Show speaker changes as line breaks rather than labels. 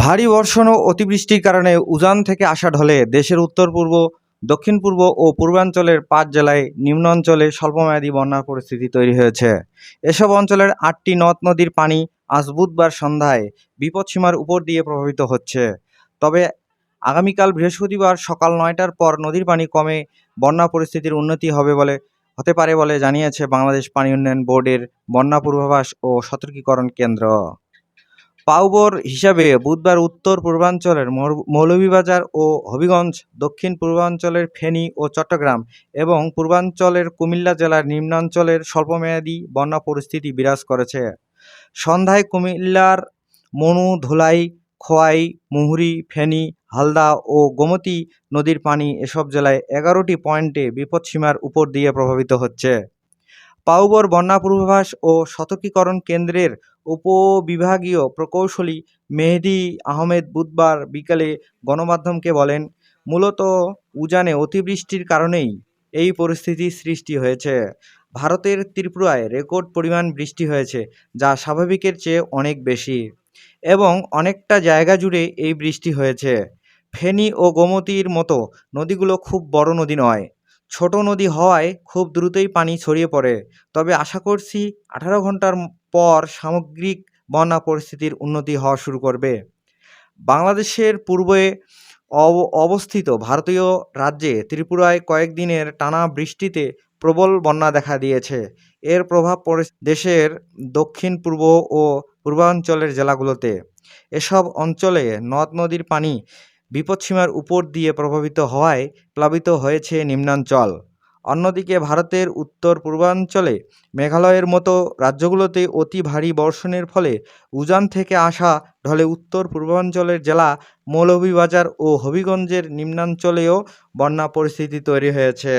ভারী বর্ষণ ও অতিবৃষ্টির কারণে উজান থেকে আসা ঢলে দেশের উত্তর পূর্ব, দক্ষিণ পূর্ব ও পূর্বাঞ্চলের পাঁচ জেলায় নিম্নাঞ্চলে স্বল্পমেয়াদী বন্যার পরিস্থিতি তৈরি হয়েছে। এসব অঞ্চলের আটটি নদ নদীর পানি আজ বুধবার সন্ধ্যায় বিপদসীমার উপর দিয়ে প্রভাবিত হচ্ছে। তবে আগামীকাল বৃহস্পতিবার সকাল নয়টার পর নদীর পানি কমে বন্যা পরিস্থিতির উন্নতি হবে বলে, হতে পারে বলে জানিয়েছে বাংলাদেশ পানি উন্নয়ন বোর্ডের বন্যা পূর্বাভাস ও সতর্কীকরণ কেন্দ্র। পাউবর হিসাবে বুধবার উত্তর পূর্বাঞ্চলের মৌলভীবাজার ও হবিগঞ্জ, দক্ষিণ পূর্বাঞ্চলের ফেনী ও চট্টগ্রাম এবং পূর্বাঞ্চলের কুমিল্লা জেলার নিম্নাঞ্চলের স্বল্পমেয়াদী বন্যা পরিস্থিতি বিরাজ করেছে। সন্ধ্যায় কুমিল্লার মনু, ধুলাই, খোয়াই, মুহুরি, ফেনী, হালদা ও গোমতী নদীর পানি এসব জেলায় এগারোটি পয়েন্টে বিপদসীমার উপর দিয়ে প্রভাবিত হচ্ছে। পাউবর বন্যা পূর্বাভাস ও সতর্কীকরণ কেন্দ্রের উপবিভাগীয় প্রকৌশলী মেহেদি আহমেদ বুধবার বিকালে গণমাধ্যমকে বলেন, মূলত উজানে অতিবৃষ্টির কারণেই এই পরিস্থিতির সৃষ্টি হয়েছে। ভারতের ত্রিপুরায় রেকর্ড পরিমাণ বৃষ্টি হয়েছে, যা স্বাভাবিকের চেয়ে অনেক বেশি এবং অনেকটা জায়গা জুড়ে এই বৃষ্টি হয়েছে। ফেনী ও গোমতীর মতো নদীগুলো খুব বড় নদী নয়। ছোট নদী হওয়ায় খুব দ্রুতই পানি ছড়িয়ে পড়ে। তবে আশা করছি আঠারো ঘণ্টার পর সামগ্রিক বন্যা পরিস্থিতির উন্নতি হওয়া শুরু করবে। বাংলাদেশের পূর্বে অব- অবস্থিত ভারতীয় রাজ্যে ত্রিপুরায় কয়েকদিনের টানা বৃষ্টিতে প্রবল বন্যা দেখা দিয়েছে। এর প্রভাব পড়ে দেশের দক্ষিণ, পূর্ব ও পূর্বাঞ্চলের জেলাগুলোতে। এসব অঞ্চলে নদ নদীর পানি বিপদসীমার উপর দিয়ে প্রভাবিত হওয়ায় প্লাবিত হয়েছে নিম্নাঞ্চল। অন্যদিকে ভারতের উত্তর পূর্বাঞ্চলে মেঘালয়ের মতো রাজ্যগুলোতে অতি ভারী বর্ষণের ফলে উজান থেকে আসা ঢলে উত্তর পূর্বাঞ্চলের জেলা মৌলভীবাজার ও হবিগঞ্জের নিম্নাঞ্চলেও বন্যা পরিস্থিতি তৈরি হয়েছে।